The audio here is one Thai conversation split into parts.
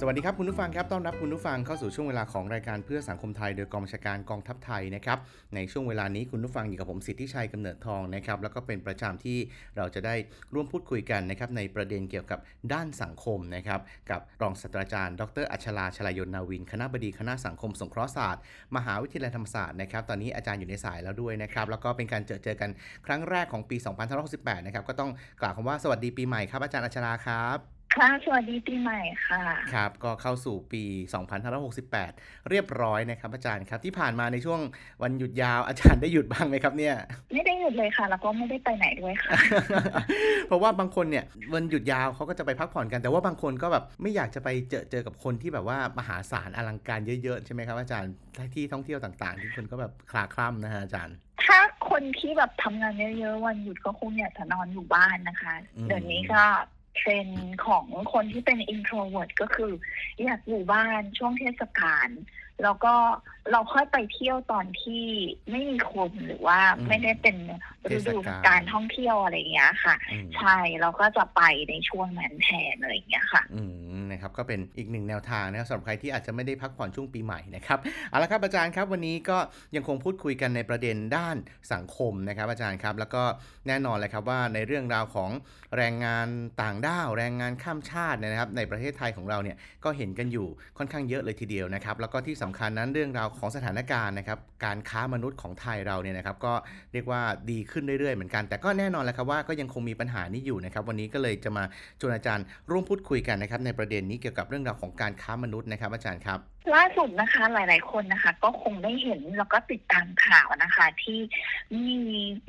สวัสดีครับคุณผู้ฟังครับต้อนรับคุณผู้ฟังเข้าสู่ช่วงเวลาของรายการเพื่อสังคมไทยโดยกองบัญชาการกองทัพไทยนะครับในช่วงเวลานี้คุณผู้ฟังอยู่กับผมสิทธิชัยกำเนิดทองนะครับแล้วก็เป็นประจำที่เราจะได้ร่วมพูดคุยกันนะครับในประเด็นเกี่ยวกับด้านสังคมนะครับกับรองศาสตราจารย์ ดรอัชราชลายนนาวิน คณะบดีคณะสังคมสงเคราะห์ศาสตร์ มหาวิทยาลัยธรรมศาสตร์นะครับตอนนี้อาจารย์อยู่ในสายแล้วด้วยนะครับแล้วก็เป็นการเจอเจอกันครั้งแรกของปี 2568 นะครับก็ต้องกล่าวคำว่าสวัสดีปีใหม่ครับอาจารย์อัชราครับ ค่ะ สวัสดีปีใหม่ค่ะ ครับ ก็เข้าสู่ปี 2568 เรียบร้อยนะครับ อาจารย์ครับที่ผ่านมาในช่วงวันหยุดยาวอาจารย์ได้หยุดบ้างไหมครับเนี่ย ไม่ได้หยุดเลยค่ะ แล้วก็ไม่ได้ไปไหนด้วยค่ะ เพราะว่าบางคนเนี่ยวันหยุดยาวเขาก็จะไปพักผ่อนกัน แต่ว่าบางคนก็แบบไม่อยากจะไปเจอเจอกับคนที่แบบว่ามหาศาลอลังการเยอะๆใช่ไหมครับอาจารย์ที่ท่องเที่ยวต่างๆ ที่คนก็แบบคลาคล่ำนะฮะอาจารย์ถ้าคนที่แบบทำงานเยอะๆวันหยุดก็คงอยากจะนอนอยู่บ้านนะคะอืมเดี๋ยวนี้ก็ เทรนด์ของคนที่เป็น introvert ก็คือ อยากอยู่บ้านช่วงเทศกาล แล้วก็เราค่อยไปเที่ยวตอนที่ไม่มีคนหรือว่าอืมไม่ได้เป็นฤดูเทศกาล การท่องเที่ยวอะไรอย่างเงี้ยค่ะ อืม ใช่เราก็จะไปในช่วงนั้นแทนอะไรอย่างเงี้ยค่ะ อืมนะครับก็เป็นอีกหนึ่งแนวทางนะครับสำหรับใครที่อาจจะไม่ได้พักผ่อนช่วงปีใหม่นะครับเอาละครับอาจารย์ครับวันนี้ก็ยังคงพูดคุยกันในประเด็นด้านสังคมนะครับ อาจารย์ครับ แล้วก็แน่นอนเลยครับว่าในเรื่องราวของแรงงานต่างด้าว แรงงานข้ามชาติเนยนะครับ ในประเทศไทยของเราเนี่ยก็เห็นกันอยู่ค่อนข้างเยอะเลยทีเดียวนะครับ แล้วก็ที่สำคัญนั้นเรื่องราวของสถานการณ์นะครับการค้ามนุษย์ของไทยเราเนี่ยนะครับก็เรียกว่าดีขึ้นเรื่อยๆเหมือนกัน แต่ก็แน่นอนแหละครับว่าก็ยังคงมีปัญหานี้อยู่นะครับวันนี้ก็เลยจะมาชวนอาจารย์ร่วมพูดคุยกันนะครับในประเด็นนี้เกี่ยวกับเรื่องราวของการค้ามนุษย์นะครับอาจารย์ครับล่าสุดนะคะหลาย ๆ คนนะคะ ก็คงได้เห็นแล้วก็ติดตามข่าวนะคะ ที่มี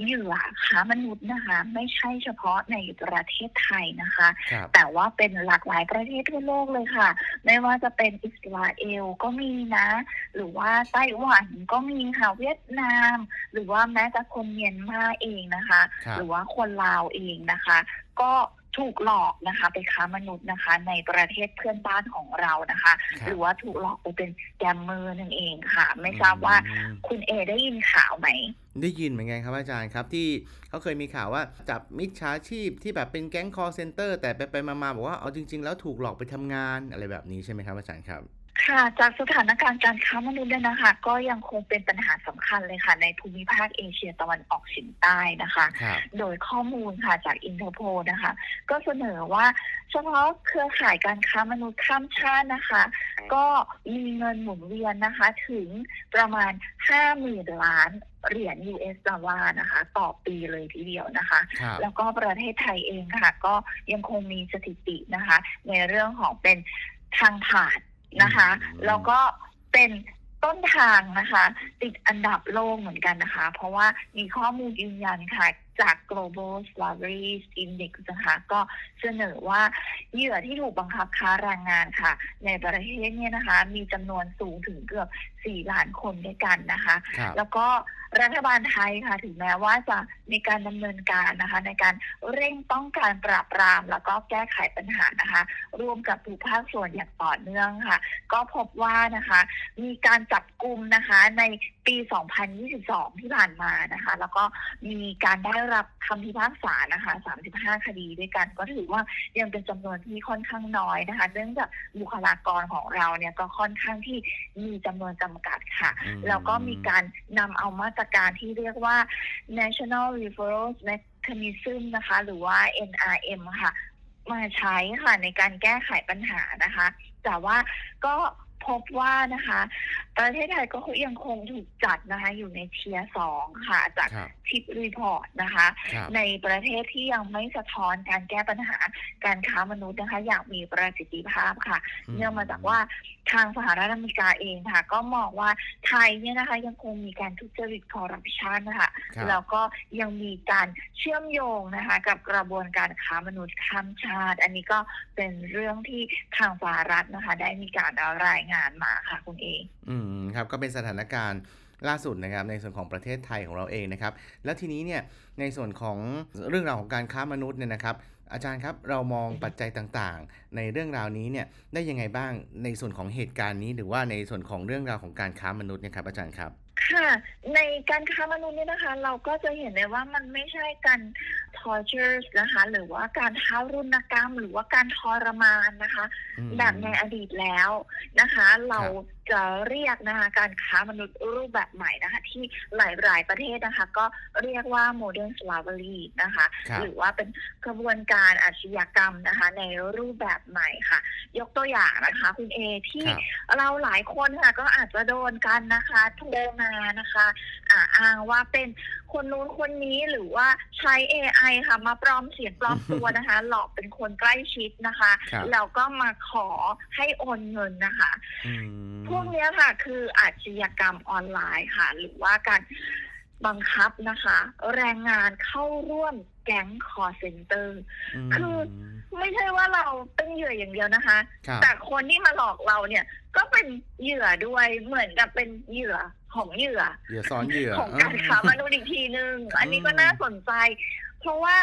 เหยื่อค้ามนุษย์นะคะ ไม่ใช่เฉพาะในประเทศไทยนะคะ ครับแต่ว่าเป็นหลากหลายประเทศทั่วโลกเลยค่ะ ไม่ว่าจะเป็นอิสราเอลก็มีนะ หรือว่าไต้หวันก็มีค่ะเวียดนาม หรือว่าแม้แต่คนเมียนมาเองนะคะ ครับ หรือว่าคนลาวเองนะคะ ก็ ถูกหลอกนะคะไปค้ามนุษย์นะคะ ในประเทศเพื่อนบ้านของเรานะคะครัหบรือว่าถูกหลอกไปเป็นแกมเมอร์นั่นเองค่ะ ไม่ทราบว่าอืมคุณเอได้ยินข่าวไหม ได้ยินเหมือนกันครับอาจารย์ครับที่เขาเคยมีข่าวว่าจับมิจฉาชีพที่แบบเป็นแก๊งคอร์เซนเตอร์แต่ไปไปๆมาๆบอกว่าเอาจริง ๆ แล้วถูกหลอกไปทำงานอะไรแบบนี้ใช่ไหมครับอาจารย์ครับ ค่ะจากสถานการณ์การค้ามนุษย์เนี่ยนะคะ ก็ยังคงเป็นปัญหาสำคัญเลยค่ะ ในภูมิภาคเอเชียตะวันออกเฉียงใต้นะคะครับโดยข้อมูลค่ะจากอินเตอร์โพนะคะ ก็เสนอว่าเฉพาะเครือข่ายการค้ามนุษย์ข้ามชาตินะคะ ก็มีเงินหมุนเวียนนะคะ ถึงประมาณ 50,000 ล้านเหรียญ US ดอลลาร์นะคะ ต่อปีเลยทีเดียวนะคะครับแล้วก็ประเทศไทยเองค่ะ ก็ยังคงมีสถิตินะคะ ในเรื่องของเป็นทางผ่าน นะคะแล้วก็เป็นต้นทางนะคะ ติดอันดับโลกเหมือนกันนะคะ เพราะว่ามีข้อมูลยืนยันค่ะ จาก global slavery index นะคะก็เสนอว่าเหยื่อที่ถูกบังคับค้าแรงงานค่ะ ในประเทศเนี่ยนะคะ มีจำนวนสูงถึงเกือบ4 ล้านคนด้วยกันนะคะ ครับ แล้วก็รัฐบาลไทยค่ะถึงแม้ว่าจะมีการดำเนินการนะคะ ในการเร่งป้องกันปราบปราม แล้วก็แก้ไขปัญหานะคะ ร่วมกับทุกภาคส่วนอย่างต่อเนื่องค่ะ ก็พบว่านะคะ มีการจับกลุ่มนะคะในปี 2022 ที่ผ่านมานะคะ แล้วก็มีการได้รับคำพิพากษานะคะ 35 คดีด้วยกัน ก็ถือว่ายังเป็นจำนวนที่ค่อนข้างน้อยนะคะ เนื่องจากบุคลากรของเราเนี่ยก็ค่อนข้างที่มีจำนวนจำกัดค่ะอืมแล้วก็มีการนำเอามาตรการที่เรียกว่า National Referral Mechanism นะคะ หรือว่า NRM ค่ะ มาใช้ค่ะในการแก้ไขปัญหานะคะ แต่ว่าก็พบว่านะคะ ประเทศไทยก็ยังคงถูกจัดนะคะ อยู่ในเทียสองค่ะ จากครับทิปรีพอร์ตนะคะครับในประเทศที่ยังไม่สะท้อนการแก้ปัญหาการค้ามนุษย์นะคะ อย่างมีประสิทธิภาพค่ะ เนื่องมาจากว่า ทางสหรัฐอเมริกาเองค่ะ ก็มองว่าไทยเนี่ยนะคะยังคงมีการทุจริตคอร์รัปชันนะคะครับแล้วก็ยังมีการเชื่อมโยงนะคะ กับกระบวนการค้ามนุษย์ข้ามชาติ อันนี้ก็เป็นเรื่องที่ทางสหรัฐนะคะ ได้มีการรายงานมาค่ะคุณเองอืมครับก็เป็นสถานการณ์ล่าสุดนะครับในส่วนของประเทศไทยของเราเองนะครับ แล้วทีนี้เนี่ยในส่วนของเรื่องราวของการค้ามนุษย์เนี่ยนะครับ อาจารย์ครับเรามองปัจจัยต่างๆ ในเรื่องราวนี้เนี่ยได้ยังไงบ้างในส่วนของเหตุการณ์นี้ หรือว่าในส่วนของเรื่องราวของการค้ามนุษย์เนี่ยครับอาจารย์ครับค่ะในการค้ามนุษย์เนี่ยนะคะ เราก็จะเห็นเลยว่ามันไม่ใช่การ torture นะคะ หรือว่าการทารุณกรรม หรือว่าการทรมานนะคะอืมแบบในอดีตแล้วนะคะ เรา จะเรียกนะคะการค้ามนุษย์รูปแบบใหม่นะคะที่หลายๆประเทศนะคะ ก็เรียกว่า modern slavery นะคะครับหรือว่าเป็นกระบวนการอาชญากรรมนะคะ ในรูปแบบใหม่ค่ะ ยกตัวอย่างนะคะ คุณเอที่ครับเราหลายคนค่ะก็อาจจะโดนกันนะคะโทรมานะคะอ่าอ้างว่าเป็นคนนู้นคนนี้หรือว่าใช้ AI ค่ะ มาปลอมเสียงปลอมตัวนะคะ หลอกเป็นคนใกล้ชิดนะคะครับแล้วก็มาขอให้โอนเงินนะคะอืมพวกเนี้ยค่ะ คืออาชญากรรมออนไลน์ค่ะ หรือว่าการบังคับนะคะ แรงงานเข้าร่วมแก๊งคอเซ็นเตอร์มคือไม่ใช่ว่าเราเป็นเหยื่ออย่างเดียวนะคะครับแต่คนที่มาหลอกเราเนี่ย ก็เป็นเหยื่อด้วยเหมือนกับเป็นเหยื่อของเหยื่อเหยื่อซ้อนเหยื่อของการค้ามนุษย์อีกทีนึง อันนี้ก็น่าสนใจ เพราะว่า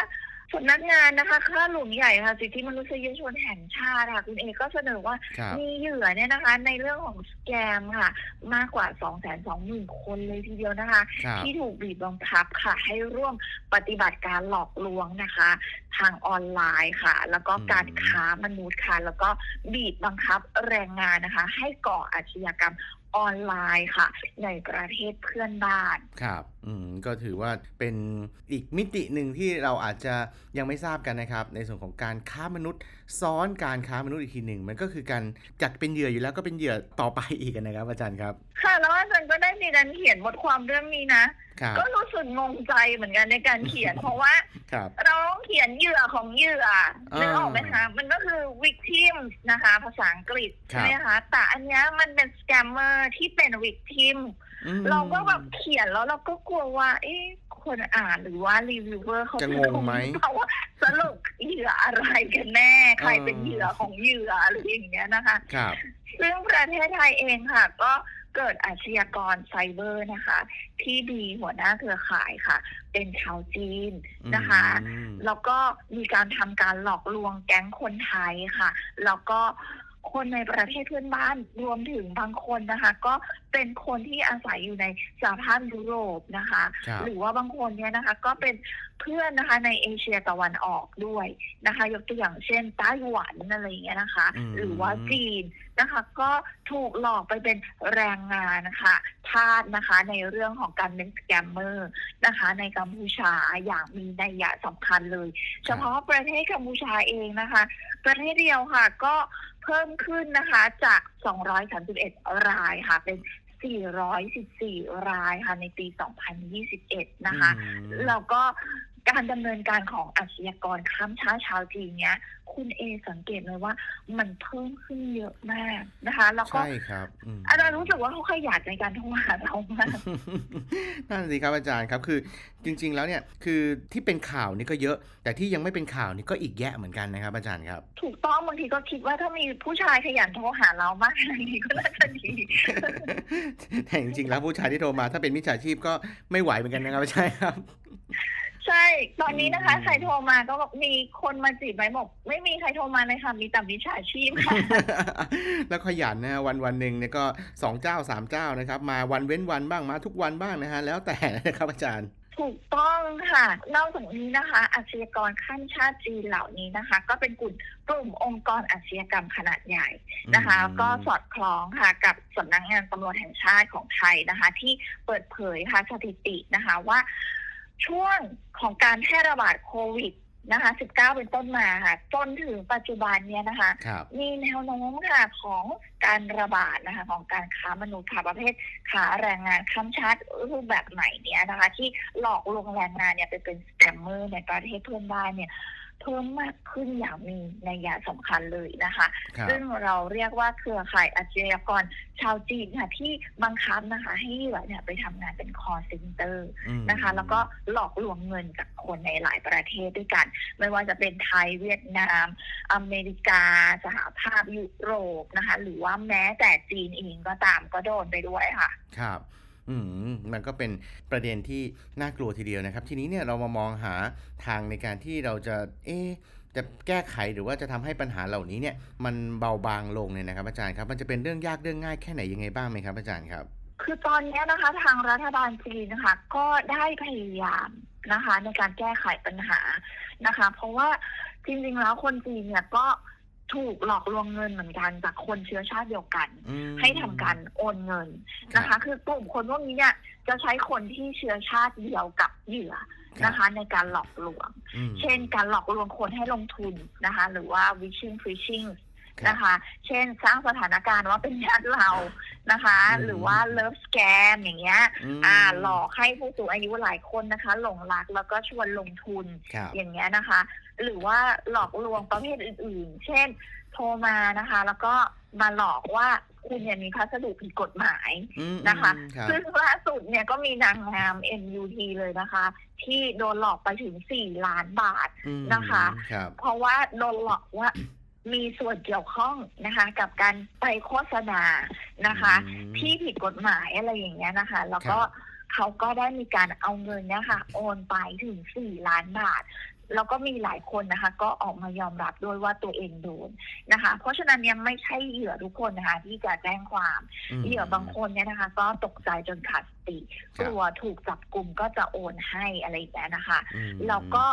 สำนักงานนะคะข้าหลวงใหญ่ค่ะ สิทธิมนุษยชนแห่งชาติค่ะ คุณเอกก็เสนอว่าครับมีเหยื่อเนี่ยนะคะ ในเรื่องของสแกมค่ะ มากกว่า 2 2 0 0 0 0 คนเลยทีเดียวนะคะ ครับที่ถูกบีบบังคับค่ะ ให้ร่วมปฏิบัติการหลอกลวงนะคะ ทางออนไลน์ค่ะ แล้วก็การค้ามนุษย์ค่ะ แล้วก็บีบบังคับแรงงานนะคะ ให้ก่ออาชญากรรม ออนไลน์ค่ะ ในประเทศเพื่อนบ้าน ครับ อืม ก็ถือว่าเป็นอีกมิติหนึ่งที่เราอาจจะยังไม่ทราบกันนะครับ ในส่วนของการค้ามนุษย์ ซ้อนการค้ามนุษย์อีกทีหนึ่ง มันก็คือการจากเป็นเหยื่ออยู่แล้วก็เป็นเหยื่อต่อไปอีกนะครับ อาจารย์ครับ ค่ะ แล้วอาจารย์ก็ได้มีการเขียนบทความเรื่องนี้นะครับก็รู้สึกงงใจเหมือนกันในการเขียน เพราะว่าครับเราต้องเขียนเหยื่อของเหยื่ออ่านึกออกไหมคะ มันก็คือ victim นะคะ ภาษาอังกฤษครับใช่ไหมคะแต่อันเนี้ยมันเป็น scammer ที่เป็น victim อืมเราก็แบบเขียนแล้วเราก็กลัวว่า เอ๊ะคนอ่านหรือว่ารีวิวเวอร์เขาจะงงไหมเพราะว่าสรุปเหยื่ออะไรกันแน่ ใครเออเป็นเหยื่อของเหยื่อหรืออย่างเงี้ยนะคะครับซึ่งประเทศไทยเองค่ะ ก็เกิดอาชญากรไซเบอร์นะคะ ที่ดีหัวหน้าเครือข่ายค่ะ เป็นชาวจีนนะคะอืมแล้วก็มีการทำการหลอกลวงแก๊งคนไทยค่ะ แล้วก็ คนในประเทศเพื่อนบ้านรวมถึงบางคนนะคะ ก็เป็นคนที่อาศัยอยู่ในสหภาพยุโรปนะคะ ครับหรือว่าบางคนเนี่ยนะคะ ก็เป็นเพื่อนนะคะในเอเชียตะวันออกด้วยนะคะ ยกตัวอย่างเช่นไต้หวันอะไรอย่างเงี้ยนะคะ อืม หรือว่าจีนนะคะ ก็ถูกหลอกไปเป็นแรงงานนะคะทาสนะคะในเรื่องของการเป็นสแกมเมอร์นะคะ ในกัมพูชาอย่างมีนัยยะสำคัญเลย เฉพาะประเทศกัมพูชาเองนะคะ ประเทศเดียวค่ะ ก็ เพิ่มขึ้นนะคะจาก 231 รายค่ะ เป็น 414 รายค่ะในปี 2021 นะคะอืมแล้วก็ การดำเนินการของอาชญากรข้ามชาติชาวจีนเนี้ย คุณเอสังเกตเลยว่ามันเพิ่มขึ้นเยอะมากนะคะ แล้วก็ใช่ครับอืมอาจารย์รู้สึกว่าเขาขยันในการโทรหาเรามากนั่นสิครับอาจารย์ครับคือจริง ๆ แล้วเนี่ยคือที่เป็นข่าวนี่ก็เยอะ แต่ที่ยังไม่เป็นข่าวนี่ก็อีกแยะเหมือนกันนะครับ อาจารย์ครับ ถูกต้องบางทีก็คิดว่าถ้ามีผู้ชายขยันโทรหาเรามากขนาดนี้ก็น่าจะดีแต่จริงๆแล้วผู้ชายที่โทรมาถ้าเป็นมิจฉาชีพก็ไม่ไหวเหมือนกันนะครับอาจารย์ครับ ใช่ ตอนนี้นะคะอืมใครโทรมาก็บอกมีคนมาจีบไหมบอกไม่มีใครโทรมาเลยค่ะ มีแต่มิจฉาชีพค่ะ แล้วขยันนะฮะวันวันหนึ่งเนี่ยก็สองเจ้าสามเจ้านะครับ มาวันเว้นวันบ้างมาทุกวันบ้างนะฮะแล้วแต่นะครับอาจารย์ถูกต้องค่ะ นอกจากนี้นะคะ อาชญากรข้ามชาติจีนเหล่านี้นะคะ ก็เป็นกลุ่มกลุ่มองค์กรอาชญากรรมขนาดใหญ่นะคะอืมก็สอดคล้องค่ะกับสำนักงานตำรวจแห่งชาติของไทยนะคะ ที่เปิดเผยค่ะสถิตินะคะว่า ช่วงของการแพร่ระบาดโควิดนะคะ 19 เป็นต้นมาค่ะ จนถึงปัจจุบันเนี้ยนะคะครับมีแนวโน้มค่ะของการระบาดนะคะ ของการค้ามนุษย์ค่ะประเภทค้าแรงงานข้ามชาติรูปแบบใหม่เนี้ยนะคะ ที่หลอกลวงแรงงานเนี่ยไปเป็นสแกมเมอร์ในประเทศเพื่อนบ้านเนี่ยเพิ่มมากขึ้นอย่างมีนัยยะสำคัญเลยนะคะครับซึ่งเราเรียกว่าเครือข่ายอาชญากรชาวจีนค่ะที่บังคับนะคะ ให้เหยื่อเนี่ยไปทำงานเป็นคอเซ็นเตอร์อืมนะคะ แล้วก็หลอกลวงเงินจากคนในหลายประเทศด้วยกัน ไม่ว่าจะเป็นไทยเวียดนาม อเมริกา สหภาพยุโรปนะคะ หรือว่าแม้แต่จีนเองก็ตามก็โดนไปด้วยค่ะ ครับ อืมมันก็เป็นประเด็นที่น่ากลัวทีเดียวนะครับ ทีนี้เนี่ยเรามามองหาทางในการที่เราจะ เอ๊จะแก้ไขหรือว่าจะทำให้ปัญหาเหล่านี้เนี่ย มันเบาบางลงเนี่ยนะครับ อาจารย์ครับ มันจะเป็นเรื่องยากเรื่องง่ายแค่ไหนยังไงบ้างไหมครับ อาจารย์ครับ คือตอนนี้นะคะ ทางรัฐบาลจีนนะคะก็ได้พยายามนะคะ ในการแก้ไขปัญหานะคะ เพราะว่าจริงๆแล้วคนจีนเนี่ยก็ ถูกหลอกลวงเงินเหมือนกันจากคนเชื้อชาติเดียวกัน อืม ให้ทำการโอนเงินนะคะ คือกลุ่มคนพวกนี้เนี่ยจะใช้คนที่เชื้อชาติเดียวกับเหยื่อนะคะ ในการหลอกลวง อืม เช่นการหลอกลวงคนให้ลงทุนนะคะ หรือว่า wishing phishing ครับ นะคะ เช่นสร้างสถานการณ์ว่าเป็นญาติเรานะคะอืมหรือว่า love scam อย่างเงี้ยมอ่าหลอกให้ผู้สูงอายุหลายคนนะคะ หลงรักแล้วก็ชวนลงทุนครับอย่างเงี้ยนะคะ หรือว่าหลอกลวงประเภทอื่น ๆ เช่น โทรมานะคะ แล้วก็มาหลอกว่าคุณเนี่ยมีพัสดุผิดกฎหมายอืมนะคะอืมครับซึ่งล่าสุดเนี่ยก็มีนางงาม MUT เลยนะคะ ที่โดนหลอกไปถึง4ล้านบาทอืมนะคะครับเพราะว่าโดนหลอกว่า มีส่วนเกี่ยวข้องนะคะ กับการไปโฆษณานะคะ อืม ที่ผิดกฎหมายอะไรอย่างเงี้ยนะคะ แล้วก็ครับเขาก็ได้มีการเอาเงินเนี่ยค่ะ โอนไปถึง4ล้านบาท แล้วก็มีหลายคนนะคะ ก็ออกมายอมรับด้วยว่าตัวเองโดนนะคะ เพราะฉะนั้นยังไม่ใช่เหยื่อทุกคนนะคะ ที่จะแจ้งความ ม เหยื่อบางคนเนี่ยนะคะ ก็ตกใจจนขาดสติ ครับ กลัวถูกจับกลุ่มก็จะโอนให้อะไรอย่างเงี้ยนะคะ อืม แล้วก็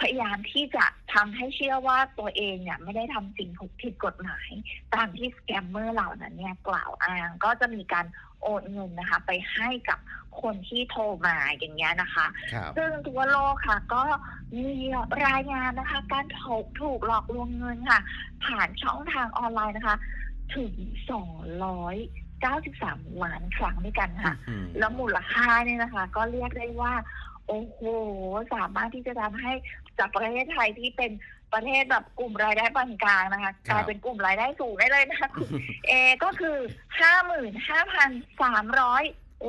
พยายามที่จะทำให้เชื่อว่าตัวเองเนี่ยไม่ได้ทำสิ่งผิดกฎหมาย ตามที่สแกมเมอร์เหล่านั้นเนี่ยกล่าวอ้างก็จะมีการโอนเงินนะคะ ไปให้กับคนที่โทรมาอย่างเงี้ยนะคะครับซึ่ซึ่งทั่วโลกค่ะ ก็มีรายงานนะคะ การถูกถูกหลอกลวงเงินค่ะ ผ่านช่องทางออนไลน์นะคะ ถึง293ล้านครั้งด้วยกันค่ะอืมแล้วมูลค่าเนี่ยนะคะ ก็เรียกได้ว่าโอ้โห สามารถที่จะทำให้ จากประเทศไทยที่เป็นประเทศแบบกลุ่มรายได้ปานกลางนะคะกลายเป็นกลุ่มรายได้สูงได้เลยนะคะคุณเอก็คือห้าหมื่นห้าพันสามร้อย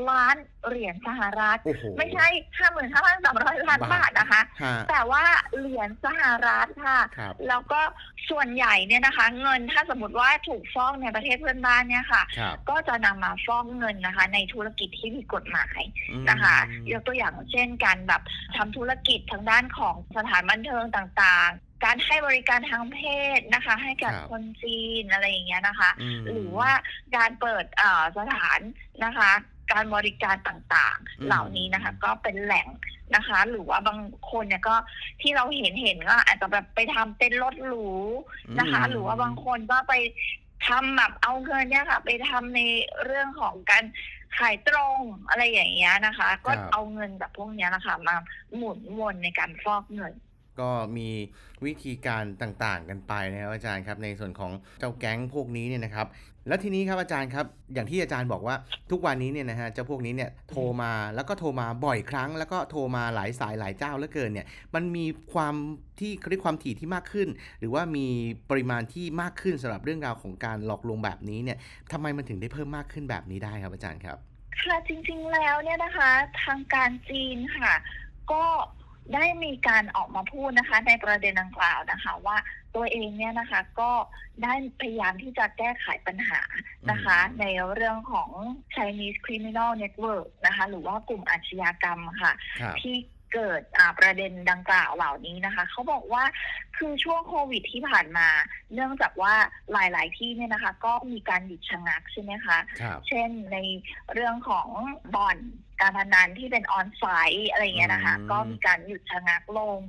ล้านเหรียญสหรัฐ โอ้โหไม่ใช่ห้าหมื่นห้าพันสามร้อยล้านบาทนะคะ ฮะแต่ว่าเหรียญสหรัฐค่ะ ครับ แล้วก็ส่วนใหญ่เนี่ยนะคะ เงินถ้าสมมติว่าถูกฟ้องในประเทศเพื่อนบ้านเนี่ยค่ะ ครับก็จะนำมาฟ้องเงินนะคะ ในธุรกิจที่ผิดกฎหมาย อืม นะคะยกตัวอย่างเช่นการแบบทำธุรกิจทางด้านของสถานบันเทิงต่างๆ การให้บริการทางเพศนะคะ ให้กับครับ คนจีนอะไรอย่างเงี้ยนะคะ ม หรือว่าการเปิดเอ่อสถานนะคะ การบริการต่างอืมๆเหล่านี้นะคะ ก็เป็นแหล่งนะคะ หรือว่าบางคนเนี่ยก็ที่เราเห็นเห็นก็อาจจะแบบไปทำเป็นรถหรูนะคะ หรือว่าบางคนก็ไปทำแบบเอาเงินเนี่ยค่ะ ไปทำในเรื่องของการขายตรงอะไรอย่างเงี้ยนะคะ ก็เอาเงินแบบพวกเนี้ยนะคะมาหมุนวนในการฟอกเงินก็มีวิธีการต่างๆกันไปนะครับอาจารย์ครับในส่วนของเจ้าแก๊งพวกนี้เนี่ยนะครับ แล้วทีนี้ครับอาจารย์ครับ อย่างที่อาจารย์บอกว่าทุกวันนี้เนี่ยนะฮะเจ้าพวกนี้เนี่ยโทรมาแล้วก็โทรมาบ่อยครั้ง แล้วก็โทรมาหลายสายหลายเจ้าเหลือเกินเนี่ย มันมีความที่เขาเรียกความถี่ที่มากขึ้น หรือว่ามีปริมาณที่มากขึ้นสำหรับเรื่องราวของการหลอกลวงแบบนี้เนี่ยทำไมมันถึงได้เพิ่มมากขึ้นแบบนี้ได้ครับอาจารย์ครับ ค่ะจริง ๆแล้วเนี่ยนะคะ ทางการจีนค่ะ ก็ได้มีการออกมาพูดนะคะ ในประเด็นดังกล่าวนะคะว่า ตัวเองเนี่ยนะคะก็ได้พยายามที่จะแก้ไขปัญหานะคะอืมในเรื่องของ Chinese Criminal Network นะคะ หรือว่ากลุ่มอาชญากรรมค่ะครับที่ เกิดอ่าประเด็นดังกล่าวเหล่านี้นะคะเขาบอกว่าคือช่วงโควิดที่ผ่านมา เนื่องจากว่าหลาย ๆ ที่เนี่ยนะคะ ก็มีการหยุดชะงักใช่ไหมคะครับเช่นในเรื่องของบ่อนการพนันที่เป็นออนไซต์อะไรอย่างเงี้ยนะคะอืมก็มีการหยุดชะงักลง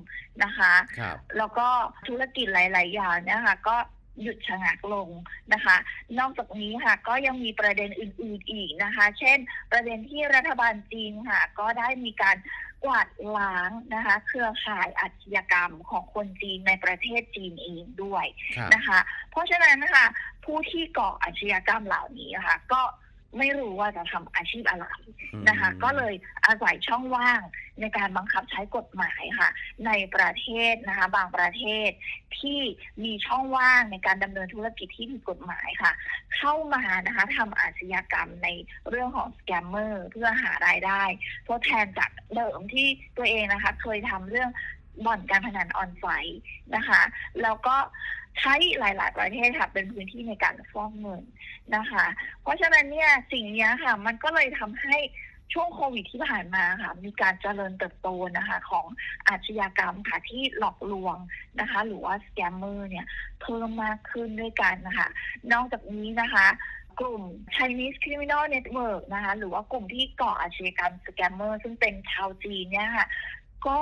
นะคะครับแล้วก็ธุรกิจหลาย ๆ อย่างเนี่ยค่ะก็หยุดชะงักลงนะคะ นอกจากนี้ค่ะก็ยังมีประเด็นอื่น ๆ อีกนะคะ เช่น ประเด็นที่รัฐบาลจีนค่ะ ก็ได้มีการ กวาดล้างนะคะ เครือข่ายอาชญากรรมของคนจีนในประเทศจีนเองด้วยครับ นะคะ เพราะฉะนั้นนะคะผู้ที่ก่ออาชญากรรมเหล่านี้นะคะก็ ไม่รู้ว่าจะทำอาชีพอะไรนะคะอืมก็เลยอาศัยช่องว่างในการบังคับใช้กฎหมายค่ะ ในประเทศนะคะ บางประเทศที่มีช่องว่างในการดำเนินธุรกิจที่ผิดกฎหมายค่ะ เข้ามานะคะทำอาชญากรรมในเรื่องของสแกมเมอร์เพื่อหารายได้ทดแทนจากเดิมที่ตัวเองนะคะ เคยทำเรื่อง บ่อนการพนันออนไลน์นะคะ แล้วก็ใช้หลาย ๆ ประเทศค่ะเป็นพื้นที่ในการฟอกเงินนะคะ เพราะฉะนั้นเนี่ยสิ่งนี้ค่ะ มันก็เลยทำให้ช่วงโควิดที่ผ่านมาค่ะมีการเจริญเติบโตนะคะ ของอาชญากรรมค่ะที่หลอกลวงนะคะ หรือว่าสแกมเมอร์เนี่ยเพิ่มมากขึ้นด้วยกันนะคะ นอกจากนี้นะคะกลุ่ม Chinese Criminal Network นะคะ หรือว่ากลุ่มที่ก่ออาชญากรรมสแกมเมอร์ซึ่งเป็นชาวจีนเนี่ยค่ะ ก็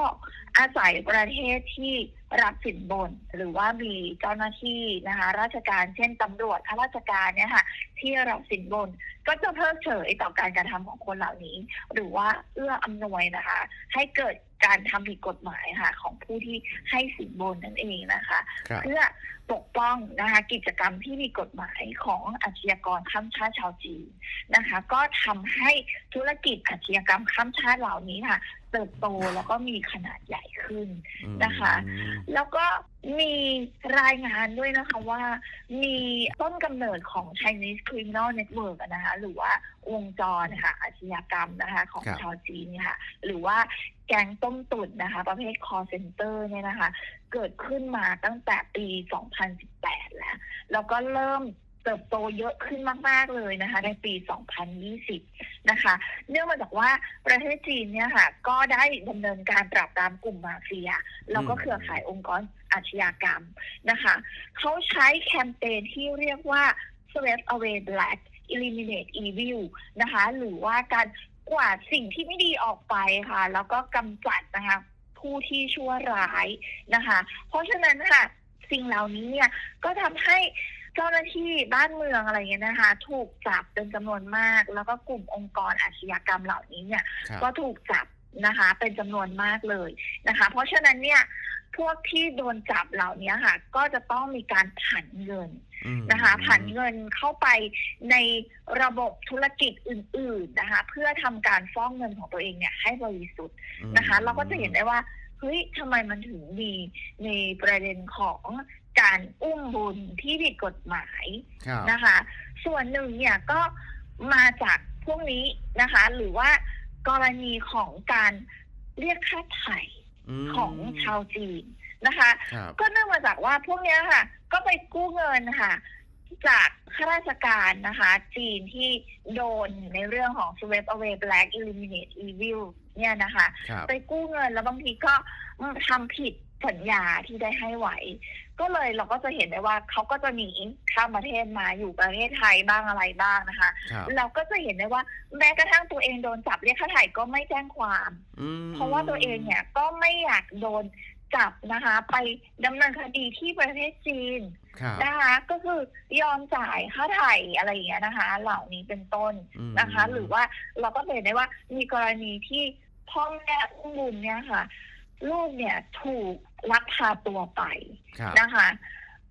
อาศัยประเทศที่รับสินบน หรือว่ามีเจ้าหน้าที่นะคะ ราชการเช่นตำรวจข้าราชการเนี่ยค่ะที่รับสินบน ก็จะเพิกเฉยต่อการกระทำของคนเหล่านี้ หรือว่าเอื้ออำนวยนะคะ ให้เกิดการทำผิดกฎหมายค่ะ ของผู้ที่ให้สินบนนั่นเองนะคะครับเพื่อ ปกป้องนะคะกิจกรรมที่มีกฎหมายของอาชญากรข้ามชาติชาวจีนนะคะ ก็ทำให้ธุรกิจอาชญากรรมข้ามชาติเหล่านี้ค่ะเติบโตแล้วก็มีขนาดใหญ่ขึ้นอืมนะคะ แล้วก็มีรายงานด้วยนะคะว่ามีต้นกำเนิดของ Chinese Criminal Network อะนะคะหรือว่าวงจรนะคะอาชญากรรมนะคะของครับชาวจีนเนี่ยค่ะหรือว่า แก๊งต้มตุ๋นนะคะ ประเภท call center เนี่ยนะคะ เกิดขึ้นมาตั้งแต่ปี 2018 แล้ว แล้วก็เริ่มเติบโตเยอะขึ้นมาก ๆ เลยนะคะ ในปี 2020 นะคะ เนื่องมาจากว่าประเทศจีนเนี่ยค่ะ ก็ได้ดำเนินการปราบปรามกลุ่มมาเฟีย แล้วก็เครือข่ายองค์กรอาชญากรรมนะคะ เขาใช้แคมเปญที่เรียกว่า sweep away black eliminate evil นะคะ หรือว่าการ กวาดสิ่งที่ไม่ดีออกไปค่ะ แล้วก็กำจัดนะคะ ผู้ที่ชั่วร้ายนะคะ เพราะฉะนั้นค่ะ สิ่งเหล่านี้เนี่ยก็ทำให้เจ้าหน้าที่บ้านเมืองอะไรเงี้ยนะคะ ถูกจับเป็นจำนวนมาก แล้วก็กลุ่มองค์กรอาชญากรรมเหล่านี้เนี่ยครับก็ถูกจับนะคะ เป็นจำนวนมากเลยนะคะ เพราะฉะนั้นเนี่ย พวกที่โดนจับเหล่านี้ค่ะ ก็จะต้องมีการผันเงินอืมนะคะผันเงินเข้าไปในระบบธุรกิจอื่น ๆนะคะ เพื่อทำการฟ้องเงินของตัวเองเนี่ยให้บริสุทธิ์อืมนะคะ เราก็จะเห็นได้ว่าเฮ้ยทำไมมันถึงมีในประเด็นของการอุ้มบุญที่ผิดกฎหมายครับนะคะ ส่วนหนึ่งเนี่ยก็มาจากพวกนี้นะคะ หรือว่ากรณีของการเรียกค่าไถ่ม ของชาวจีนนะคะครับก็เนื่องมาจากว่าพวกเนี้ยค่ะ ก็ไปกู้เงินค่ะ จากข้าราชการนะคะ จีนที่โดนในเรื่องของ sweep away black eliminate evil เนี่ยนะคะครับไปกู้เงินแล้วบางทีก็ทำผิดสัญญาที่ได้ให้ไว้ ก็เลยเราก็จะเห็นได้ว่าเขาก็จะหนีข้ามประเทศมาอยู่ประเทศไทยบ้างอะไรบ้างนะคะ ครับ เราก็จะเห็นได้ว่าแม้กระทั่งตัวเองโดนจับเรียกค่าไถ่ก็ไม่แจ้งความ อืมเพราะว่าตัวเองเนี่ยก็ไม่อยากโดนจับนะคะ ไปดำเนินคดีที่ประเทศจีนครับ นะคะ ก็คือยอมจ่ายค่าไถ่อะไรอย่างเงี้ยนะคะ เหล่านี้เป็นต้นอืมนะคะหรือว่าเราก็เห็นได้ว่ามีกรณีที่พ่อแม่อุ้มบุญเนี่ยค่ะ ลูกเนี่ยถูกลักพาตัวไปครับนะคะ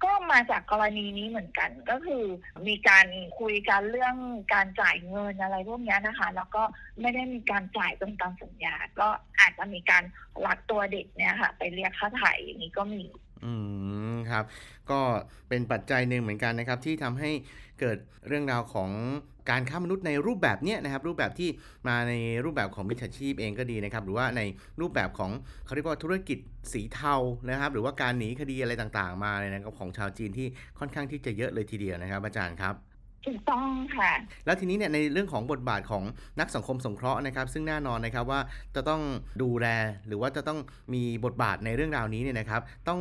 ก็มาจากกรณีนี้เหมือนกัน ก็คือมีการคุยกันเรื่องการจ่ายเงินอะไรพวกเนี้ยนะคะ แล้วก็ไม่ได้มีการจ่ายตรงตามสัญญา ก็อาจจะมีการลักตัวเด็กเนี่ยค่ะ ไปเรียกค่าไถ่อย่างนี้ก็มี อืมครับ ก็เป็นปัจจัยหนึ่งเหมือนกันนะครับ ที่ทำให้เกิดเรื่องราวของการค้ามนุษย์ในรูปแบบเนี้ยนะครับ รูปแบบที่มาในรูปแบบของมิจฉาชีพเองก็ดีนะครับ หรือว่าในรูปแบบของเขาเรียกว่าธุรกิจสีเทานะครับ หรือว่าการหนีคดีอะไรต่างๆ มาเลยนะครับของชาวจีนที่ค่อนข้างที่จะเยอะเลยทีเดียวนะครับ อาจารย์ครับ ถูกต้องค่ะ แล้วทีนี้เนี่ยในเรื่องของบทบาทของนักสังคมสงเคราะห์นะครับ ซึ่งแน่นอนนะครับว่าจะต้องดูแลหรือว่าจะต้องมีบทบาทในเรื่องราวนี้เนี่ยนะครับ ต้อง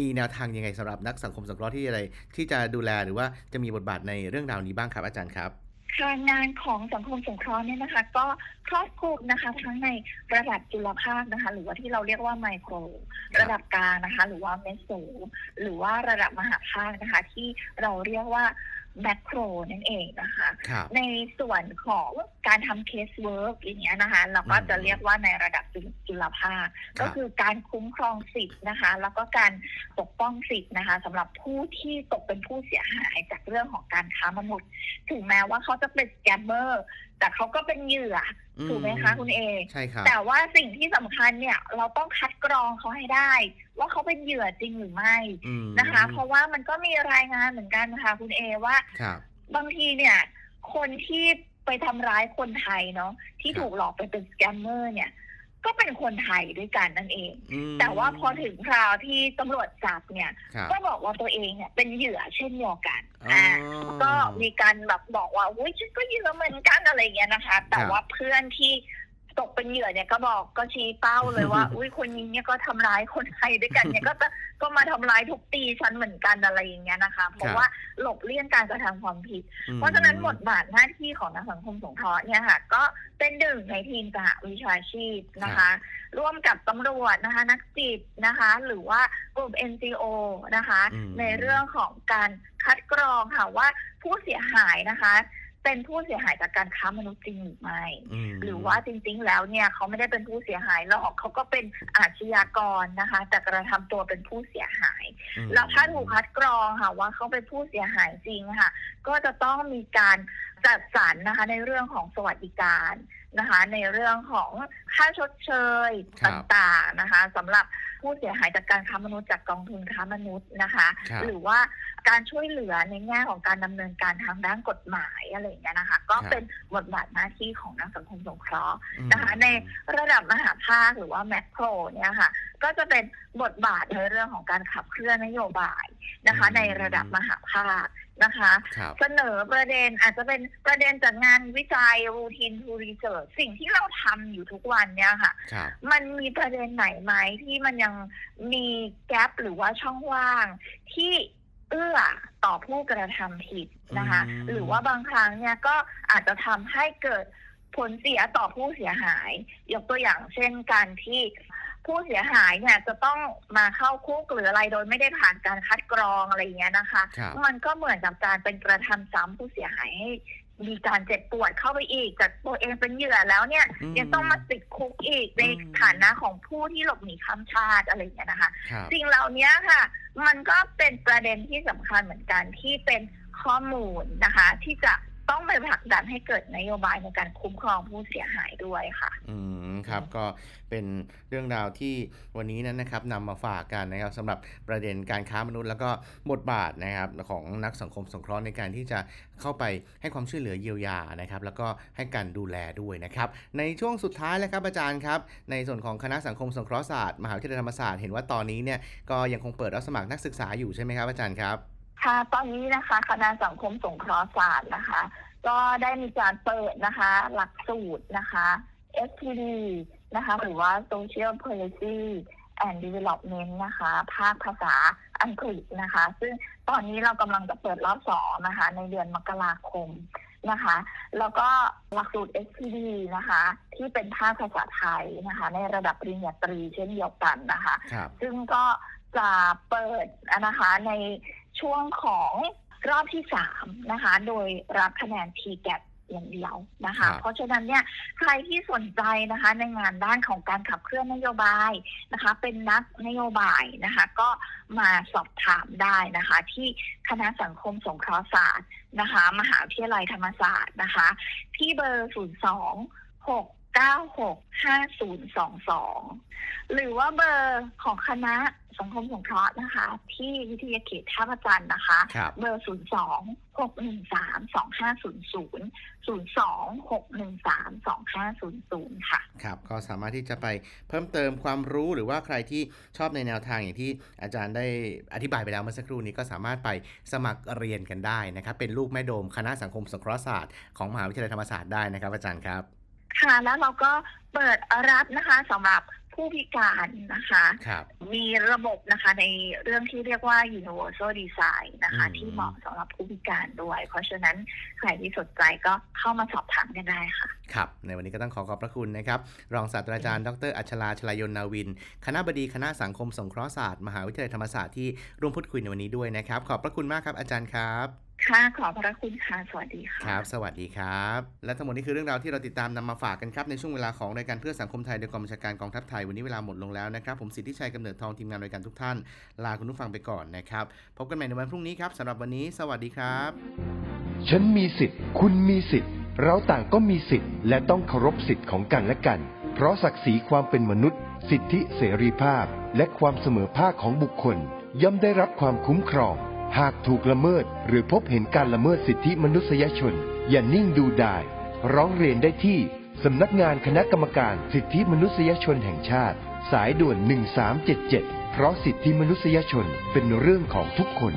มีแนวทางยังไงสำหรับนักสังคมสงเคราะห์ที่อะไร ที่จะดูแลหรือว่าจะมีบทบาทในเรื่องราวนี้บ้างครับอาจารย์ครับค่ะงานของสังคมสงเคราะห์เนี่ยนะคะ ก็ครอบคลุมนะคะ ทั้งในระดับจุลภาคนะคะ หรือว่าที่เราเรียกว่าไมโครครับระดับกลางนะคะ หรือว่าเมโซหรือว่าระดับมหาภาคนะคะ ที่เราเรียกว่า แมคโครนั่นเองนะคะครับในส่วนของการทำเคสเวิร์กอย่างเงี้ยนะคะ เราก็จะเรียกว่าในระดับจุลจุลภาคครับก็คือการคุ้มครองสิทธิ์นะคะ แล้วก็การปกป้องสิทธิ์นะคะสำหรับผู้ที่ตกเป็นผู้เสียหายจากเรื่องของการค้ามนุษย์ ถึงแม้ว่าเขาจะเป็นสแกมเมอร์ แต่เขาก็เป็นเหยื่ออถูกไหมคะคุณเอใช่ครับแต่ว่าสิ่งที่สำคัญเนี่ยเราต้องคัดกรองเขาให้ได้ ว่าเขาเป็นเหยื่อจริงหรือไม่อืมนะคะ เพราะว่ามันก็มีรายงานเหมือนกันนะคะคุณเอว่าครับบางทีเนี่ย คนที่ไปทำร้ายคนไทยเนาะที่ครับถูกหลอกไปเป็นสแกมเมอร์เนี่ย ก็เป็นคนไทยด้วยกันนั่นเองอืมแต่ว่าพอถึงคราวที่ตำรวจจับเนี่ยครับก็บอกว่าตัวเองเนี่ยเป็นเหยื่อเช่นเดียวกันอ่าอ๋อก็มีการแบบบอกว่าอุ้ยฉันก็เหยื่อเหมือนกันอะไรอย่างเงี้ยนะคะ แต่ครับว่าเพื่อนที่ ตกเป็นเหยื่อเนี่ยก็บอกก็ชี้เป้าเลยว่า อุ้ยคนนี้เนี่ยก็ทำร้ายคนไทยด้วยกันเนี่ยก็จะก็มาทำร้ายทุกตีฉันเหมือนกันอะไรอย่างเงี้ยนะคะ เพราะว่าหลบเลี่ยงการกระทำความผิดอืมเพราะฉะนั้นบทบาทหน้าที่ของนักสังคมสงเคราะห์เนี่ยค่ะ ก็เป็นหนึ่งในทีมสหวิชาชีพนะคะ ร่วมกับตำรวจนะคะ นักจิตนะคะ หรือว่ากลุ่ม NGO นะคะอืมในเรื่องของการคัดกรองค่ะว่าผู้เสียหายนะคะ เป็นผู้เสียหายจากการค้ามนุษย์จริงหรือไม่มหรือว่าจริง ๆ แล้วเนี่ยเขาไม่ได้เป็นผู้เสียหายหรอกเขาก็เป็นอาชญากรนะคะ แต่กระทำตัวเป็นผู้เสียหายอืมแล้วถ้าถูกคัดกรองค่ะว่าเขาเป็นผู้เสียหายจริงค่ะ ก็จะต้องมีการจัดสรรนะคะ ในเรื่องของสวัสดิการนะคะ ในเรื่องของค่าชดเชยครัตบ่างๆนะคะสำหรับผู้เสียหายจากการค้ามนุษย์จากกองทุนค้ามนุษย์นะคะครับหรือว่า การช่วยเหลือในแง่ของการดำเนินการทางด้านกฎหมายอะไรอย่างเงี้ยนะคะ ก็เป็นบทบาทหน้าที่ของนักสังคมสงเคราะห์นะคะ ในระดับมหาภาคหรือว่าแมคโครเนี่ยค่ะ ก็จะเป็นบทบาทในเรื่องของการขับเคลื่อนนโยบายนะคะอืมในระดับมหาภาคนะคะครับเสนอประเด็นอาจจะเป็นประเด็นจากงานวิจัย routine to research สิ่งที่เราทำอยู่ทุกวันเนี่ยค่ะครับมันมีประเด็นไหนไหมที่มันยังมีแกลบหรือว่าช่องว่างที่ เอื้อต่อผู้กระทำผิดนะคะอืมหรือว่าบางครั้งเนี่ยก็อาจจะทำให้เกิดผลเสียต่อผู้เสียหาย ยกตัวอย่างเช่นการที่ผู้เสียหายเนี่ยจะต้องมาเข้าคุกหรืออะไรโดยไม่ได้ผ่านการคัดกรองอะไรอย่างเงี้ยนะคะครับมันก็เหมือนกับการเป็นกระทำซ้ำผู้เสียหายให้ มีการเจ็บปวดเข้าไปอีกจากตัวเองเป็นเหยื่อแล้วเนี่ยอืมยังต้องมาติดคุกอีกในอืมฐานะของผู้ที่หลบหนีข้ามชาติอะไรอย่างเงี้ยนะคะครับสิ่งเหล่านี้ค่ะ มันก็เป็นประเด็นที่สำคัญเหมือนกันที่เป็นข้อมูลนะคะ ที่จะ ต้องไปผลักดันให้เกิดนโยบายในการคุ้มครองผู้เสียหายด้วยค่ะ อืมครับก็เป็นเรื่องราวที่วันนี้นั้นนะครับนำมาฝากกันนะครับสำหรับประเด็นการค้ามนุษย์ แล้วก็บทบาทนะครับของนักสังคมสงเคราะห์ในการที่จะเข้าไปให้ความช่วยเหลือเยียวยานะครับ แล้วก็ให้การดูแลด้วยนะครับ ในช่วงสุดท้ายแล้วครับอาจารย์ครับ ในส่วนของคณะสังคมสงเคราะห์ศาสตร์มหาวิทยาลัยธรรมศาสตร์เห็นว่าตอนนี้เนี่ยก็ยังคงเปิดรับสมัครนักศึกษาอยู่ใช่ไหมครับอาจารย์ครับ ค่ะตอนนี้นะคะคณะสังคมสงเคราะห์ศาสตร์นะคะ ก็ได้มีการเปิดนะคะ หลักสูตรนะคะ SPD นะคะ หรือว่า Social Policy and Development นะคะ ภาคภาษาอังกฤษนะคะ ซึ่งตอนนี้เรากำลังจะเปิดรอบสองนะคะ ในเดือนมกราคมนะคะ แล้วก็หลักสูตร SPD นะคะ ที่เป็นภาคภาษาไทยนะคะ ในระดับปริญญาตรีเช่นเดียวกันนะคะครับซึ่งก็จะเปิดนะคะใน ช่วงของรอบที่สามนะคะ โดยรับคะแนน t g a t อย่างเดียวนะครัคะบเพราะฉะนั้นเนี่ยใครที่สนใจนะคะ ในงานด้านของการขับเคลื่อนนโยบายนะคะ เป็นนักนโยบายนะคะ ก็มาสอบถามได้นะคะ ที่คณะสังคมสงเคราะห์ศาสตร์นะคะ มหาวิทยาลัยธรรมศาสตร์นะคะ ที่เบอร์ 0 2 6 9 6 5 0 2 2 หรือว่าเบอร์ของคณะสังคมสงเคราะห์นะคะ ที่วิทยาเขตท่าพระจันทร์นะคะ ครับ เบอร์ 0 2 6 1 3 2 5 0 0 0 2 6 1 3 2 5 0 0 ค่ะ ครับก็สามารถที่จะไปเพิ่มเติมความรู้หรือว่าใครที่ชอบในแนวทางอย่างที่อาจารย์ได้อธิบายไปแล้วเมื่อสักครู่นี้ก็สามารถไปสมัครเรียนกันได้นะครับ เป็นลูกแม่โดมคณะสังคมสงเคราะห์ศาสตร์ของมหาวิทยาลัยธรรมศาสตร์ได้นะครับอาจารย์ครับ ค่ะ แล้วเราก็เปิดรับนะคะสำหรับผู้พิการนะคะ ครับ มีระบบนะคะในเรื่องที่เรียกว่า universal design นะคะ อืม ที่เหมาะสำหรับผู้พิการด้วย เพราะฉะนั้นใครที่สนใจก็เข้ามาสอบถามกันได้ค่ะ ครับ ในวันนี้ก็ต้องขอขอบพระคุณนะครับ รองศาสตราจารย์ ดร อัชราชลายนนาวิน คณะบดีคณะสังคมสงเคราะห์ศาสตร์ มหาวิทยาลัยธรรมศาสตร์ที่ร่วมพูดคุยในวันนี้ด้วยนะครับ ขอบพระคุณมากครับอาจารย์ครับ ค่ะขอบพระคุณค่ะสวัสดีค่ะครับ สวัสดีครับ และทั้งหมดนี้คือเรื่องราวที่เราติดตามนำมาฝากกันครับ ในช่วงเวลาของรายการเพื่อสังคมไทยโดยกองบัญชาการกองทัพไทย วันนี้เวลาหมดลงแล้วนะครับผมสิทธิชัยกำเนิดทองทีมงานรายการทุกท่าน ลาคุณผู้ฟังไปก่อนนะครับพบกันใหม่ในวันพรุ่งนี้ครับสำหรับวันนี้สวัสดีครับ ฉันมีสิทธิ์ คุณมีสิทธิ์ เราต่างก็มีสิทธิ์และต้องเคารพสิทธิ์ของกันและกัน เพราะศักดิ์ศรีความเป็นมนุษย์ สิทธิเสรีภาพ และความเสมอภาคของบุคคล ย่อมได้รับความคุ้มครอง หากถูกละเมิดหรือพบเห็นการละเมิดสิทธิมนุษยชน อย่านิ่งดูดาย ร้องเรียนได้ที่สำนักงานคณะกรรมการสิทธิมนุษยชนแห่งชาติ สายด่วน 1377 เพราะสิทธิมนุษยชนเป็นเรื่องของทุกคน